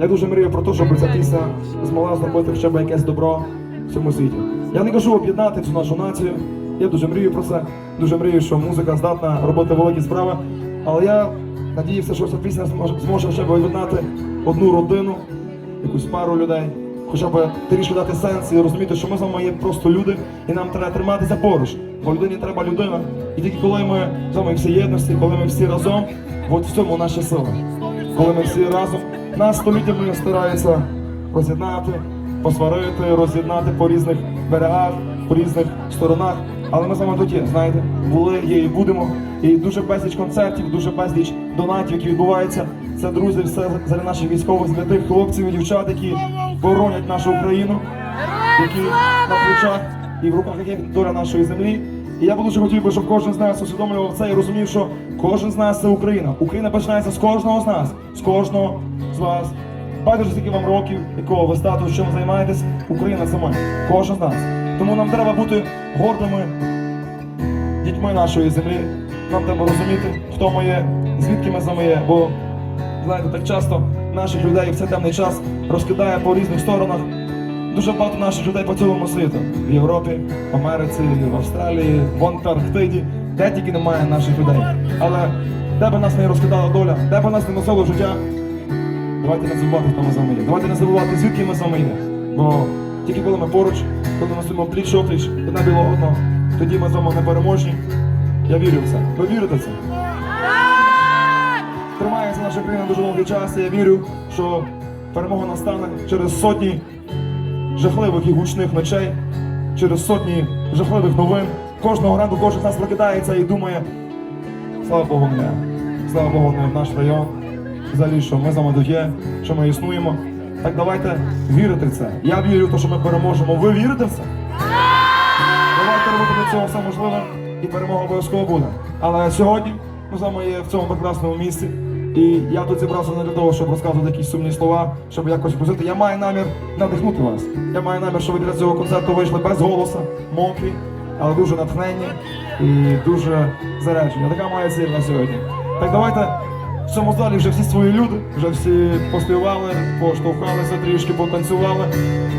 Я дуже мрію про те, щоб ця пісня змогла зробити ще б якесь добро в цьому світі. Я не кажу об'єднати всю нашу націю. Я дуже мрію про це. Дуже мрію, що музика здатна робити великі справи. Але я надіюся, що ця пісня зможе ще б об'єднати одну родину, якусь пару людей. Хоча б трішки дати сенс і розуміти, що ми з вами є просто люди, і нам треба триматися поруч. Бо людині треба людина. І тільки коли ми з вами всі єдності, коли ми всі разом, от в цьому наша сила. Коли ми всі разом, нас століттями стараються роз'єднати, посварити, роз'єднати по різних берегах, по різних сторонах. Але ми вами тут знаєте, були, є і будемо. І дуже безліч концертів, дуже безліч донатів, які відбуваються. Це друзі, все заради наших військових для тих хлопців і дівчат, які боронять нашу Україну, які на плечах і в руках яких доля нашої землі. І я дуже хотів би, щоб кожен з нас усвідомлював це і розумів, що кожен з нас це Україна. Україна починається з кожного з нас, з кожного з вас. Байдуже, скільки вам років, якого ви статусу, чим займаєтесь, Україна це кожен з нас. Тому нам треба бути гордими дітьми нашої землі. Нам треба розуміти, хто ми є, звідки ми саме є. Бо знаєте, так часто наших людей в цей темний час розкидає по різних сторонах. Дуже багато наших людей по цілому світу. В Європі, в Америці, в Австралії, в Антарктиді, де тільки немає наших людей. Але де би нас не розкидала доля, де би нас не носило життя, давайте не забувати, хто ми з вами є. Давайте не забувати, звідки ми з вами є. Бо тільки коли ми поруч, коли ми стоїмо пліч опліч, одне біло одно, тоді ми з вами непереможні. Я вірю в це. Ви вірите в це? Тримається наша країна дуже довгий час, і я вірю, що перемога настане через сотні жахливих і гучних ночей, через сотні жахливих новин. Кожного ранку кожен нас прокидається і думає, слава Богу, не. Слава Богу, не в наш район. Взагалі, що ми з є, що ми існуємо. Так давайте вірити в це. Я вірю в те, що ми переможемо. Ви вірите в це? Давайте робити для цього все можливе і перемога обов'язково буде. Але сьогодні ми з вами є в цьому прекрасному місці. І я тут зібрався не для того, щоб розказувати якісь сумні слова, щоб якось позити. Я маю намір надихнути вас. Я маю намір, щоб ви для цього концерту вийшли без голоса, мокрі, але дуже натхненні і дуже заряджені. Така моя ціль на сьогодні. Так давайте в цьому залі вже всі свої люди, вже всі поспівали, поштовхалися трішки, потанцювали.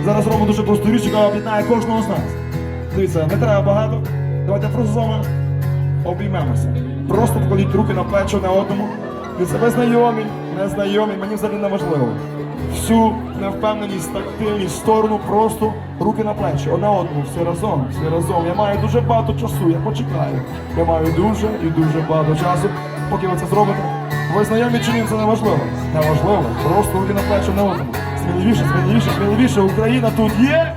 Зараз робимо дуже просту річ, яка об'єднає кожного з нас. Дивіться, не треба багато. Давайте просто з вами обіймемося. Просто покладіть руки на плечі одне одному. Від себе знайомі, незнайомі, мені взагалі не важливо. Всю невпевненість, тактильність, сторону, просто руки на плечі, одне одному, всі разом, всі разом. Я маю дуже багато часу, я почекаю. Я маю дуже і дуже багато часу, поки ви це зробите. Ви знайомі чи ні, це не важливо. Не важливо. Просто руки на плечі одне одному. Сміливіше, сміливіше, сміливіше. Україна тут є.